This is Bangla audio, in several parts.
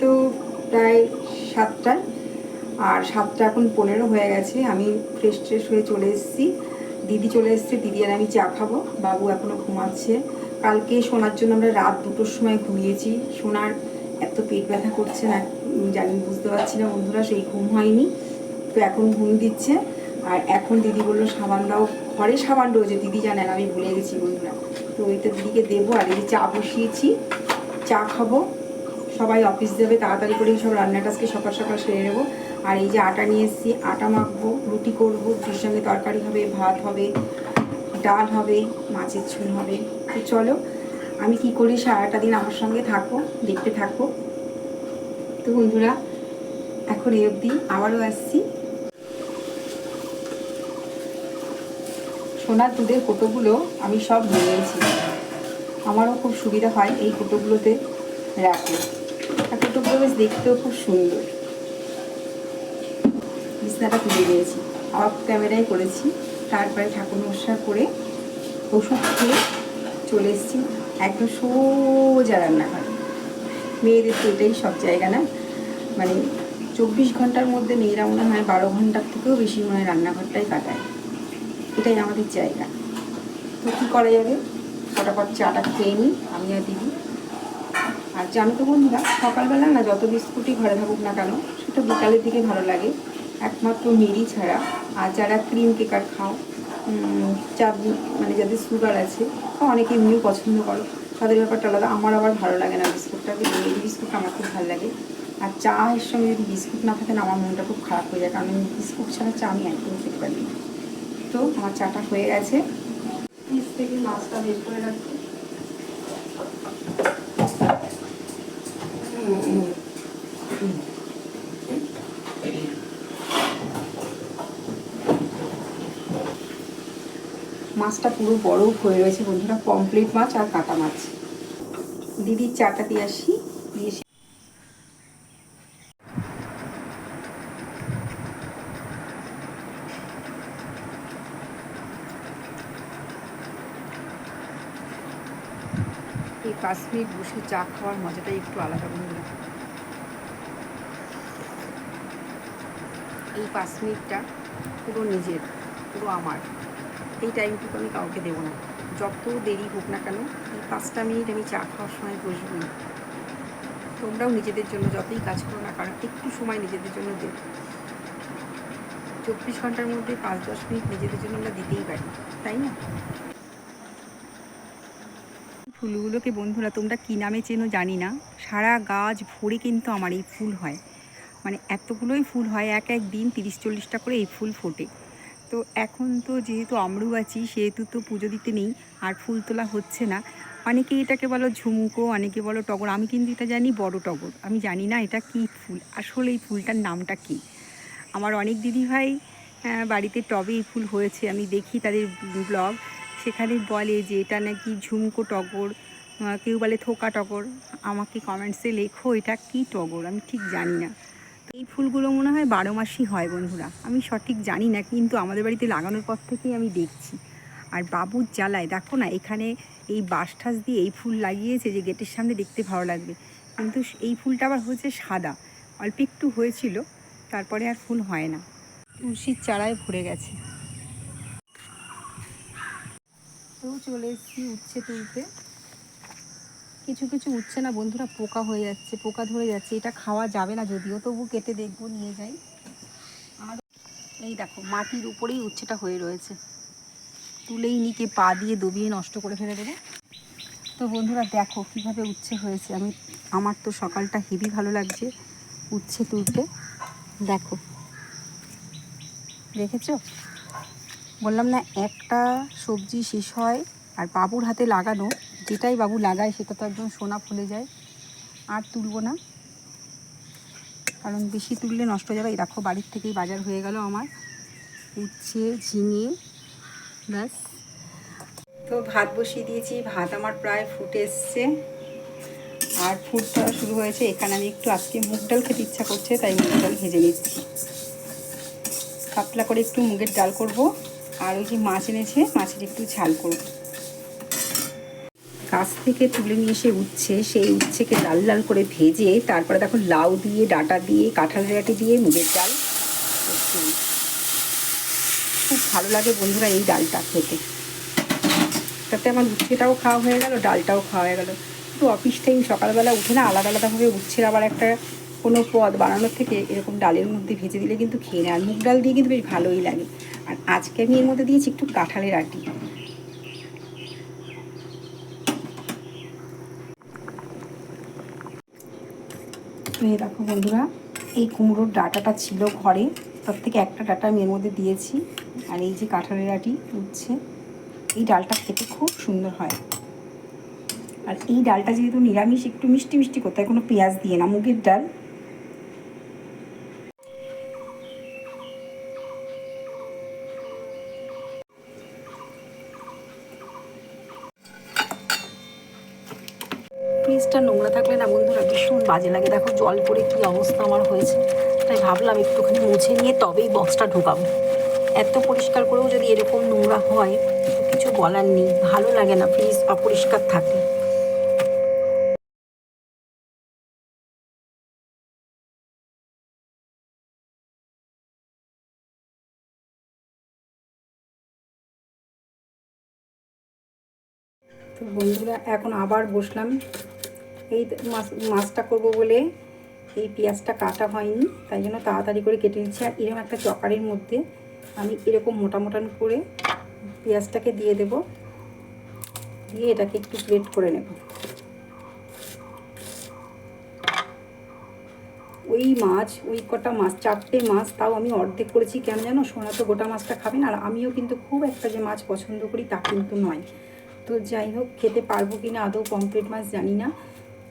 তো প্রায় সাতটায় আর সাতটা এখন পনেরো হয়ে গেছে। আমি ফ্রেশ ট্রেশ হয়ে চলে এসেছি। দিদি চলে এসেছে। দিদি আর আমি চা খাব। বাবু এখনও ঘুমাচ্ছে। কালকে শোনার জন্য আমরা রাত দুটোর সময় ঘুমিয়েছি। সোনার এত পেট ব্যথা করছে না জানি, বুঝতে পারছি না বন্ধুরা, সেই ঘুম হয়নি। তো এখন ঘুম দিচ্ছে। আর এখন দিদি বলল, সাবান দাও। ঘরে সাবান রয়েছে। দিদি জানেন আমি ভুলে গেছি বন্ধুরা। তো ওইটা দিদিকে দেবো। আর এই চা বসিয়েছি, চা খাব। সবাই অফিস যাবে, তাড়াতাড়ি করে সব রান্নাটা আজকে সকাল সকাল সেরে নেব। আর এই যে আটা নিয়ে এসেছি, আটা মাখবো, রুটি করব, রুটির সঙ্গে তরকারি হবে, ভাত হবে, ডাল হবে, মাছের ঝোল হবে। তো চলো, আমি কি করি, সারাটা দিন আমার সঙ্গে থাকো দেখতে থাকো তো বন্ধুরা, এখন এই অবধি আবারও আসছি। সোনার দুধের কোটোগুলো আমি সব নিয়েছি আমারও খুব সুবিধা হয় এই কোটোগুলোতে রাখলে। বেশ দেখতেও খুব সুন্দর। বিছনাটা তুলে দিয়েছি অফ ক্যামেরায় করেছি। তারপরে ঠাকুর মশা করে ওষুধ খেয়ে চলে এসেছি। একদম সোজা রান্নাঘর। মেয়েদের তো এটাই সব জায়গা না? মানে চব্বিশ ঘণ্টার মধ্যে মেয়েরা মনে হয় বারো ঘণ্টার থেকেও বেশি মনে হয় রান্নাঘরটাই কাটায়। এটাই আমাদের জায়গা। তো কী করা যাবে? ফটাফট চাটা খেয়ে নিই। আমি আর দিদি। আর জানো তো বন্ধুরা, সকালবেলা না যত বিস্কুটই ঘরে থাকুক না কেন, সেটা বিকালের দিকে ভালো লাগে। একমাত্র মেরি ছাড়া। আর যারা ক্রিম কেকার খাও চা মানে যাদের সুগার আছে অনেকে এমনিও পছন্দ করো, তাদের ব্যাপারটা আলাদা। আমার আবার ভালো লাগে না বিস্কুটটা, কিন্তু মেরি বিস্কুটটা আমার খুব ভালো লাগে। আর চা এর সঙ্গে যদি বিস্কুট না থাকে, না আমার মনটা খুব খারাপ হয়ে যায়, কারণ বিস্কুট ছাড়া চা আমি একদম খেতে পারি তো আমার চাটা হয়ে গেছে। ফ্রিজ থেকে মাছটা বের করে রাখছি মাছটা পুরো বরফ হয়ে রয়েছে বন্ধুরা কমপ্লিট মাছ আর কাটা মাছ। দিদির চাটা দিয়ে আসি দিয়ে এসে- এই পাঁচ মিনিট বসে চা খাওয়ার মজাটাই একটু আলাদা বন্ধুরা এই পাঁচ মিনিটটা পুরো নিজের, পুরো আমার। এই টাইমটুকু আমি কাউকে দেবো না। যত দেরি হোক না কেন, এই পাঁচটা মিনিট আমি চা খাওয়ার সময় বসবই। তোমরাও নিজেদের জন্য যতই কাজ করো না কারণ একটু সময় নিজেদের জন্য দেবে চব্বিশ ঘণ্টার মধ্যে পাঁচ দশ মিনিট নিজেদের জন্য আমরা দিতেই পারি, তাই না? ফুলগুলোকে বন্ধুরা তোমরা কী নামে চেনো জানি না। সারা গাছ ভরে কিন্তু আমার এই ফুল হয়। মানে এতগুলোই ফুল হয়, এক এক দিন তিরিশ চল্লিশটা করে এই ফুল ফোটে। তো এখন তো যেহেতু আমরু আছি, সেহেতু তো পুজো দিতে নেই, আর ফুল তোলা হচ্ছে না। অনেকে এটাকে বলো ঝুমকো, অনেকে বলো টগর। আমি কিন্তু এটা জানি বড় টগর। আমি জানি না এটা কী ফুল। আসলে এই ফুলটার নামটা কী? আমার অনেক দিদিভাই বাড়িতে টবে এই ফুল হয়েছে। আমি দেখি তাদের ব্লগ। সেখানে বলে যে, এটা নাকি ঝুমকো টগর কেউ বলে থোকা টগর। আমাকে কমেন্টসে লেখো, এটা কী টগর? আমি ঠিক জানি না। এই ফুলগুলো মনে হয় বারো মাসই হয় বন্ধুরা। আমি সঠিক জানি না, কিন্তু আমাদের বাড়িতে লাগানোর পর থেকেই আমি দেখছি। আর বাবুর জ্বালায়, দেখো না, এখানে এই বাঁশ ঠাস দিয়ে এই ফুল লাগিয়েছে যে গেটের সামনে দেখতে ভালো লাগবে। কিন্তু এই ফুলটা আবার হয়েছে সাদা। অল্প একটু হয়েছিল, তারপরে আর ফুল হয় না। তুলসীর চারায় ভরে গেছে। তো চলে এসেছি উচ্ছে তুলতে। কিছু কিছু উচ্ছে না বন্ধুরা পোকা হয়ে যাচ্ছে, পোকা ধরে যাচ্ছে, এটা খাওয়া যাবে না যদিও, তবু কেটে দেখব, নিয়ে যাই। আর এই দেখো, মাটির উপরেই উচ্ছেটা হয়ে রয়েছে। তুলেই নিকে পা দিয়ে দবিয়ে নষ্ট করে ফেলে দেবে। তো বন্ধুরা দেখো কীভাবে উচ্ছে হয়েছে। আমি, আমার তো সকালটা হেভি ভালো লাগছে উচ্ছে তুলতে। দেখো, দেখেছ? বললাম না, একটা সবজি শেষ হয় আর বাবুর হাতে লাগানো, যেটাই বাবু লাগায় সেটা তো একদম সোনা ফুলে যায়, আর তুলবো না। কারণ বেশি তুললে নষ্ট যাবে। দেখো, বাড়ির থেকেই বাজার হয়ে গেল আমার। উচ্ছে, ঝিঙে, ব্যাস। তো ভাত বসিয়ে দিয়েছি। ভাত আমার প্রায় ফুটে এসছে। আর ফুটটা শুরু হয়েছে। এখানে আমি একটু আজকে মুগ ডাল খেতে ইচ্ছা করছে, তাই মুগ ডাল ভেজে নিচ্ছি। পাতলা করে একটু মুগের ডাল করব। আর ওই যে মাছ এনেছে, মাছের একটু ঝাল করব। গাছ থেকে তুলে নিয়ে এসে উচ্ছে, সেই উচ্ছেকে লাল লাল করে ভেজে তারপরে দেখো লাউ দিয়ে, ডাটা দিয়ে, কাঁঠাল আটি দিয়ে, মুগের ডাল। খুব ভালো লাগে বন্ধুরা এই ডালটা খেতে। তাতে আমার উচ্ছেটাও খাওয়া হয়ে গেল, ডালটাও খাওয়া হয়ে গেল। কিন্তু অফিস টাইম সকালবেলা উঠে না আলাদা আলাদাভাবে উচ্ছের আবার একটা কোনো পদ বানানোর থেকে এরকম ডালের মধ্যে ভেজে দিলে কিন্তু খেয়ে নেয়। আর মুগ ডাল দিয়ে কিন্তু বেশ ভালোই লাগে। আর আজকে আমি এর মধ্যে দিয়েছি একটু কাঁঠালের আটি। এই দেখো বন্ধুরা, এই কুমড়োর ডাটাটা ছিল ঘরে। তার থেকে একটা ডাটা আমি এর মধ্যে দিয়েছি। আর এই যে কাঁঠালের আটি উঠছে, এই ডালটা খেতে খুব সুন্দর হয়। আর এই ডালটা যেহেতু নিরামিষ, একটু মিষ্টি মিষ্টি করতে হয়, কোনো পেঁয়াজ দিয়ে না, মুগের ডাল। ফ্রিজটা নোংরা থাকলে না বন্ধুরা ভীষণ বাজে লাগে। দেখো জল পড়ে কী অবস্থা আমার হয়েছে। তাই ভাবলাম একটুখানি মুছে নিয়ে তবেই বক্সটা ঢোকাবো। এত পরিষ্কার করেও যদি এরকম নোংরা হয় কিছু বলার নেই। ভালো লাগে না ফ্রিজ অপরিষ্কার থাকে তো বন্ধুরা এখন আবার বসলাম। এই মাছ মাছটা করব বলে এই পেঁয়াজটা কাটা হয়নি, তাই জন্য তাড়াতাড়ি করে কেটে নিচ্ছি। আর এরকম একটা চকারের মধ্যে আমি এরকম মোটা মোটান করে পেঁয়াজটাকে দিয়ে দেব। দিয়ে এটাকে একটু গ্রেট করে নেব। ওই মাছ, ওই কটা মাছ, চারটে মাছ তাও আমি অর্ধেক করেছি। কেন জানো? সোনা তো গোটা মাছটা খাবে না। আর আমিও কিন্তু খুব একটা যে মাছ পছন্দ করি তা কিন্তু নয়। তো যাই হোক, খেতে পারব কি না আদৌ পমপ্লেট মাছ জানি না।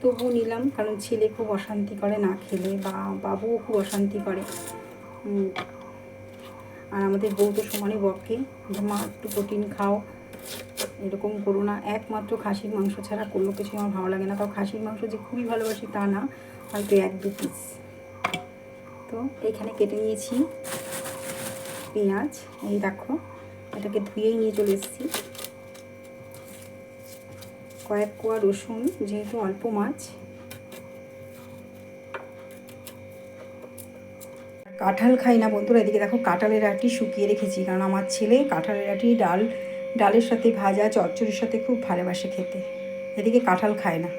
তবু নিলাম, কারণ ছেলে খুব অশান্তি করে না খেলে বা বাবুও খুব অশান্তি করে। আর আমাদের বউ তো সমানে বকে মা, একটু প্রোটিন খাও, এরকম করো না। একমাত্র খাসির মাংস ছাড়া কোনো কিছু আমার ভালো লাগে না। তাও খাসির মাংস যে খুবই ভালোবাসি তা না, হয়তো এক দু পিস তো এখানে কেটে নিয়েছি পেঁয়াজ, এই দেখো, এটাকে ধুয়েই নিয়ে চলে এসেছি। কয়েক কোয়া রসুন, যেহেতু অল্প মাছ। কাঁঠাল খাই না বন্ধুরা, এদিকে দেখো কাঁঠালের আটি শুকিয়ে রেখেছি, কারণ আমার ছেলে কাঁঠালের আটি ডাল, ডালের সাথে ভাজা, চচ্চড়ির সাথে খুব ভালোবাসে খেতে। এদিকে কাঁঠাল খায় না।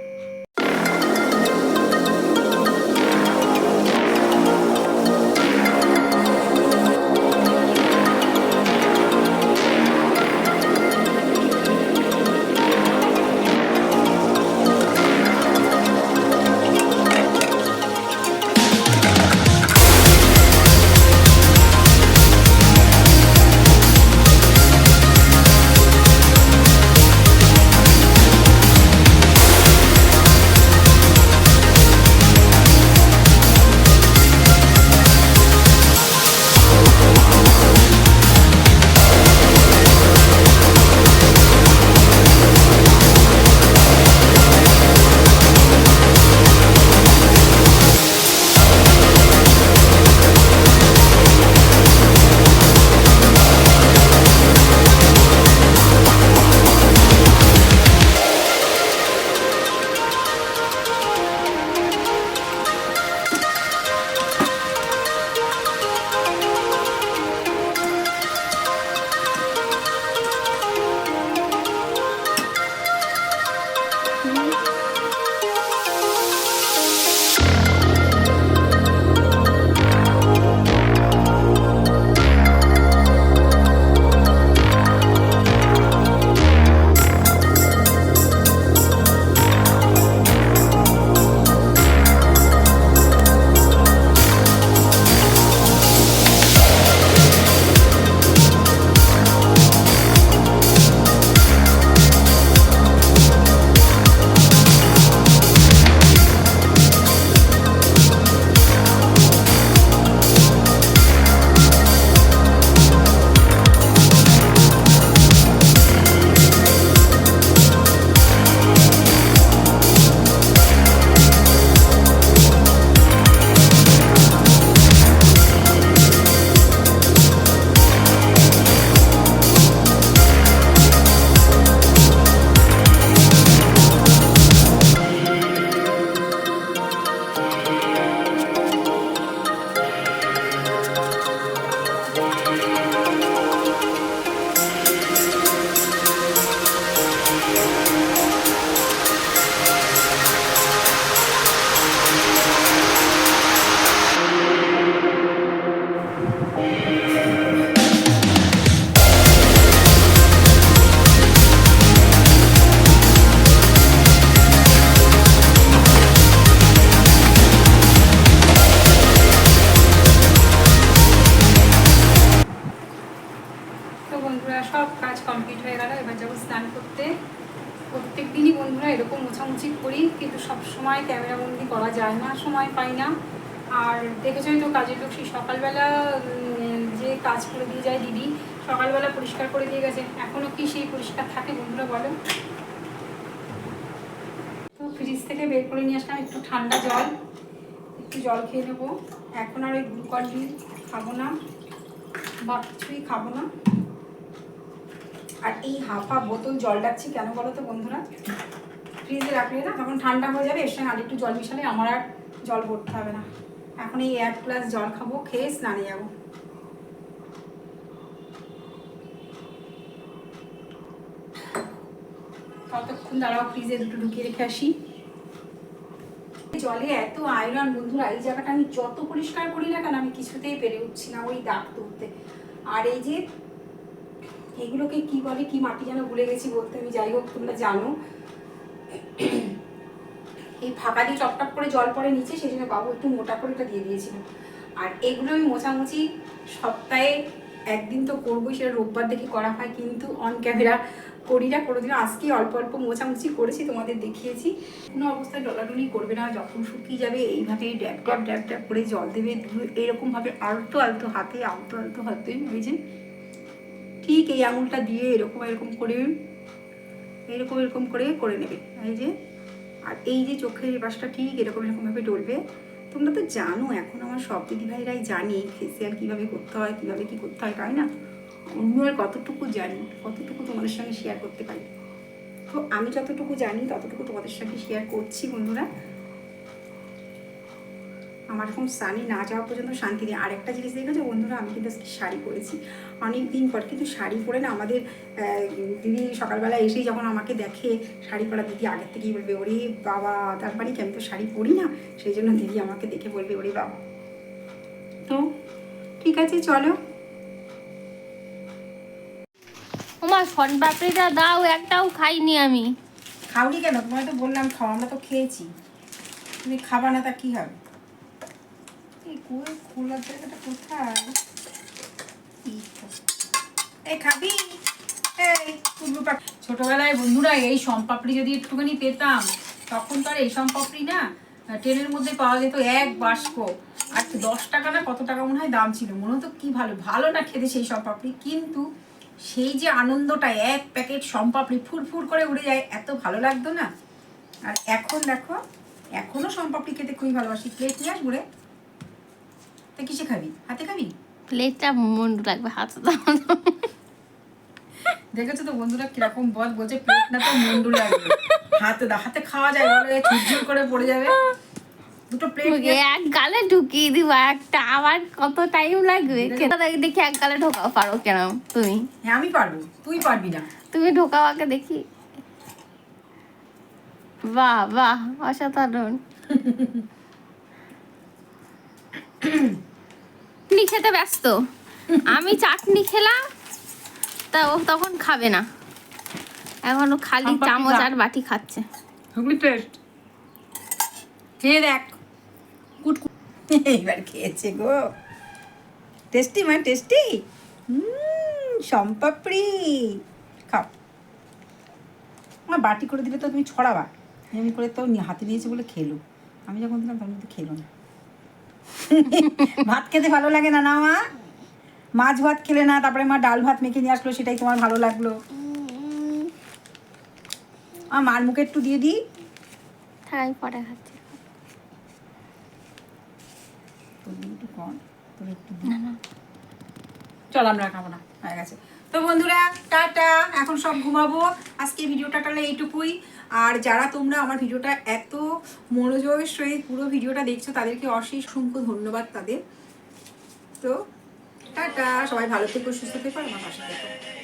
কাজ করে দিয়ে যায় দিদি। সকালবেলা পরিষ্কার করে দিয়ে গেছে। এখনও কি সেই পরিষ্কার থাকে বন্ধুরা বলো? তো ফ্রিজ থেকে বের করে নিয়ে আসলাম একটু ঠান্ডা জল। একটু জল খেয়ে নেব। এখন আর ওই গ্লুকন ডি খাব না। বা কিছুই খাব না। আর এই হাফ বোতল জল রাখছি কেন বলো তো বন্ধুরা? ফ্রিজে রাখলে না তখন ঠান্ডা হয়ে যাবে, এর সঙ্গে আর একটু জল মিশালে আমার আর জল ভরতে হবে না। এখন এই এক গ্লাস জল খাব, খেয়ে স্নানে যাব। ততক্ষণ দাঁড়াও ফ্রিজে দুটো ঢুকিয়ে রেখে আসি। জলে এত আয়রন, বন্ধুরা, এই জায়গাটা আমি যত পরিষ্কার করি না কেন, আমি কিছুতেই পেরে উঠছি না ওই দাগ তুলতে। আর এই যে এগুলোকে কি বলে, কি মাটি যেন ভুলে গেছি বলতে, আমি যাই হোক, তোমরা জানো। এই ফাঁকা দিয়ে টপটপ করে জল পড়ে নিচে, সেই জন্য বাবু একটু মোটা করে এটা দিয়ে দিয়েছিল। আর এগুলো আমি মোছামুছি সপ্তাহে একদিন তো করবোই, সেটা রোববার দেখে করা হয়, কিন্তু অন ক্যামেরা করি না কোনোদিনও আজকে অল্প অল্প মোছামুছি করেছি, তোমাদের দেখিয়েছি। কোনো অবস্থায় ডলাডলি করবে না, যখন শুকিয়ে যাবে, এইভাবে ড্যাপ ড্যাপ ড্যাপ ড্যাপ করে জল দেবে এরকমভাবে আলতো আলতো হাতে, আলতো আলতো হাতে ওই ঠিক এই আঙুলটা দিয়ে এরকম এরকম করে, এরকম এরকম করে করে নেবে। এই যে, আর এই যে চোখের পাশটা ঠিক এরকম এরকমভাবে ডলবে। তোমরা তো জানো, এখন আমার সব দিদিভাইরাই জানি ফেসিয়াল কীভাবে করতে হয়, কীভাবে কী করতে হয়, তাই না? অন্য আর কতটুকু জানি, কতটুকু তোমাদের সঙ্গে শেয়ার করতে পারি। তো আমি যতটুকু জানি, ততটুকু তোমাদের সঙ্গে শেয়ার করছি, বন্ধুরা। আমার এখন স্নানে না যাওয়া পর্যন্ত শান্তি নেই। আর একটা জিনিস দেখেছ বন্ধুরা, আমি কিন্তু আজকে শাড়ি পরেছি। অনেক দিন পর কিন্তু শাড়ি পরে না আমাদের দিদি সকালবেলা এসেই যখন আমাকে দেখে শাড়ি পরা দিদি আগের থেকেই বলবে, ওরে বাবা, তার মানে কি আমি তো শাড়ি পরি না? সেই জন্য দিদি আমাকে দেখে বলবে, ওরে বাবা। তো ঠিক আছে, চলো। ওমা শন পাপড়িটা দাও, একটাও খাইনি আমি। খাওনি কেন? তোমায় তো বললাম খাও, আমরা তো খেয়েছি। তুমি খাবা না, তা কি হবে? এই কই খোলার জায়গাটা কোথায়? এই খাবি? ছোটবেলায় বন্ধুরা, এই সম্পাপড়ি যদি একটুখানি পেতাম, তখন তো আর এই সম্পাপড়ি না, ট্রেনের মধ্যে পাওয়া যেত এক বাস্ক। আর দশ টাকা না কত টাকা মনে হয় দাম ছিল? মনে হতো কি ভালো ভালো না খেতে সেই সম্পাপড়ি কিন্তু সেই যে আনন্দটা এক প্যাকেট সম্পাপড়ি ফুরফুর করে উড়ে যায় এত ভালো লাগতো না? আর এখন দেখো এখনও সম্পাপড়ি খেতে খুবই ভালোবাসি। প্লেট নিয়ে আসব রে তা কিসে খাবি? হাতে খাবি? প্লেটটা মন্ডু লাগবে হাতে। দেখেছ তো বন্ধুরা কীরকম বল বলছে প্লেট না তো মন্ডু লাগবে। হাতে দা হাতে খাওয়া যায় ঝুরঝুর করে পড়ে যাবে। দুটো প্লেট এক গালে ঢুকিয়ে দিব একটা। আবার কত টাইম লাগবে? দেখি। এক গালে ঢোকাও পারো কেন তুমি? হ্যাঁ আমি পারব। তুই পারবি না। তুমি ঢোকাও আগে দেখি। বাহ বাহ অসাধারণ। চাটনি খেতে ব্যস্ত। আমি চাটনি খেলাম তা ও তখন খাবে না। এখনও খালি চামচ আর বাটি খাচ্ছে। টেস্ট খেয়ে দেখ। এইবার খেয়েছে গো। টেস্টি মানে টেস্টি সম্পাপড়ি। খাও। আমার বাটি করে দিলে তো তুমি ছড়াবা। এমনি করে তো হাতে নিয়েছে বলে খেলো। আমি যখন দিলাম তখন কিন্তু খেলো না। ভাত খেতে ভালো লাগে না না মা? মাছ ভাত খেলে না তারপরে মা ডাল ভাত মেখে নিয়ে আসলো সেটাই তোমার ভালো লাগল। আমার মার মুখে একটু দিয়ে দিই। পরে খাচ্ছে। চল, আমরা খাব না। হয়ে গেছে। তো বন্ধুরা, টাটা। এখন সব ঘুমাবো। আজকে ভিডিওটা তাহলে এইটুকুই। আর যারা তোমরা আমার ভিডিওটা এত মনোযোগের সহিত পুরো ভিডিওটা দেখছ, তাদেরকে অশেষ অসংখ্য ধন্যবাদ তাদের। তো টাটা। সবাই ভালো থেকো, সুস্থ থেকো আমার পাশে থেকো।